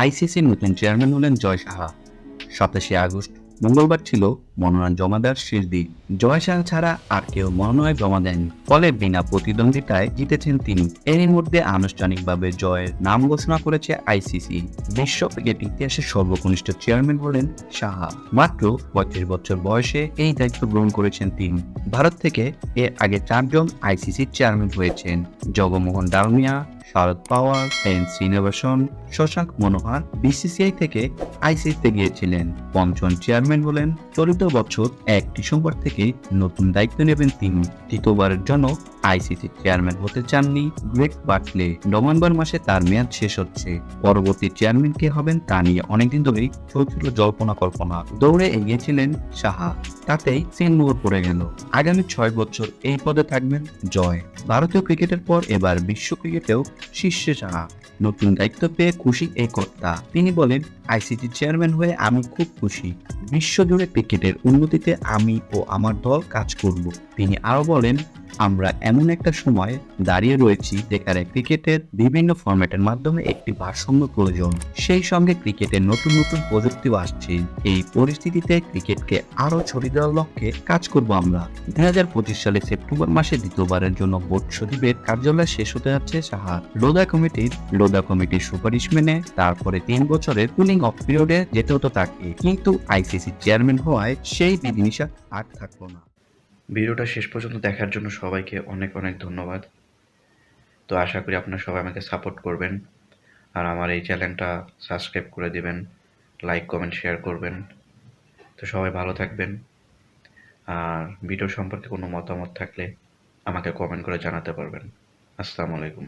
আইসিসির নতুন চেয়ারম্যান হলেন জয় সাহা। সাতাশে আগস্ট, মঙ্গলবার ছিল মনোনয়ন জমা দেওয়ার শেষ দিন। জয় সাহা ছাড়া আর কেউ মনোনয়ন জমা দেয়নি। ফলে বিনা প্রতিদ্বন্দ্বিতায় জিতেছেন তিনি। এরই মধ্যে আনুষ্ঠানিকভাবে জয়ের নাম ঘোষণা করেছে আইসিসি। বিশ্ব ক্রিকেট ইতিহাসের সর্বকনিষ্ঠ চেয়ারম্যান হলেন সাহা। মাত্র পঁয়ত্রিশ বছর বয়সে এই দায়িত্ব গ্রহণ করেছেন তিনি। ভারত থেকে এর আগে চারজন আইসিসির চেয়ারম্যান হয়েছেন। জগমোহন ডালমিয়া শরদ পাওয়ার, এন শ্রীনিবাসন, শশাঙ্ক মনোহর বিসিসিআই থেকে আইসিসিতে গিয়েছিলেন। পঞ্চম চেয়ারম্যান বলেন, চলিত বছর এক ডিসেম্বর থেকে নতুন দায়িত্ব নেবেন তিনি। দ্বিতীয়বারের জন্য আইসিসি চেয়ারম্যান হতে চাননি। গ্রেগ বাটলে নভেম্বর মাসে তার মেয়াদ শেষ হচ্ছে। পরবর্তী চেয়ারম্যান কে হবেন তা নিয়ে অনেকদিন ধরেই চলছিল জল্পনা কল্পনা। দৌড়ে এগিয়েছিলেন সাহা। তাতেই সিনমোহর পড়ে গেল। আগামী ছয় বছর এই পদে থাকবেন জয়। ভারতীয় ক্রিকেটের পর এবার বিশ্ব ক্রিকেটেও শীর্ষে সাহা নতুন দায়িত্ব পেয়ে খুশি এই কর্তা। তিনি বলেন, আইসিসি চেয়ারম্যান হয়ে আমি খুব খুশি। বিশ্বজুড়ে ক্রিকেটের উন্নতিতে আমি ও আমার দল কাজ করব। তিনি আরও বলেন, আমরা এমন একটা সময় দাঁড়িয়ে রয়েছি যেখানে ক্রিকেটের বিভিন্ন ফরম্যাটের মাধ্যমে একটি ভারসাম্য প্রয়োজন। সেই সঙ্গে ক্রিকেটের নতুন নতুন প্রযুক্তিও আসছে। এই পরিস্থিতিতে ক্রিকেটকে আরও ছড়িয়ে দেওয়ার লক্ষ্যে কাজ করব আমরা। দুই হাজার পঁচিশ সালে সেপ্টেম্বর মাসে দ্বিতীয়বারের জন্য বোর্ড সচিবের কার্যালয় শেষ হতে যাচ্ছে সাহার লোদা কমিটির লোদা কমিটির সুপারিশ মেনে তারপরে তিন বছরের কুলিং অফ পিরিয়ডে যেতে হতো তাকে। কিন্তু আইসিসি চেয়ারম্যান হওয়ায় সেই বিধিনিষেধ আর থাকল না। ভিডিওটা শেষ পর্যন্ত দেখার জন্য সবাইকে অনেক অনেক ধন্যবাদ। তো আশা করি আপনারা সবাই আমাকে সাপোর্ট করবেন আর আমার এই চ্যানেলটা সাবস্ক্রাইব করে দিবেন লাইক কমেন্ট শেয়ার করবেন। তো সবাই ভালো থাকবেন। আর ভিডিও সম্পর্কে কোনো মতামত থাকলে আমাকে কমেন্ট করে জানাতে পারবেন। আসসালামু আলাইকুম।